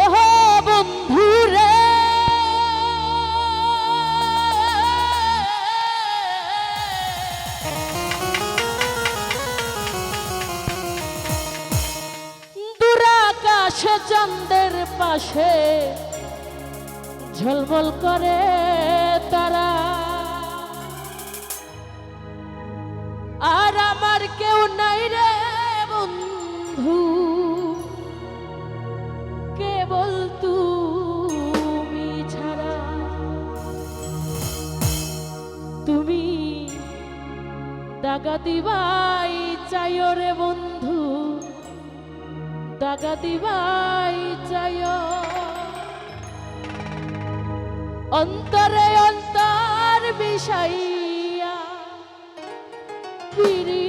ওহো বন্ধু চন্দ্রের পাশে ঝলমল করে তারা। আর আমার কেউ নাই রে দিবাই চাইও রে বন্ধু দাগা দিবাই চাইও অন্তরে অন্তর বিষাইয়া পিড়ি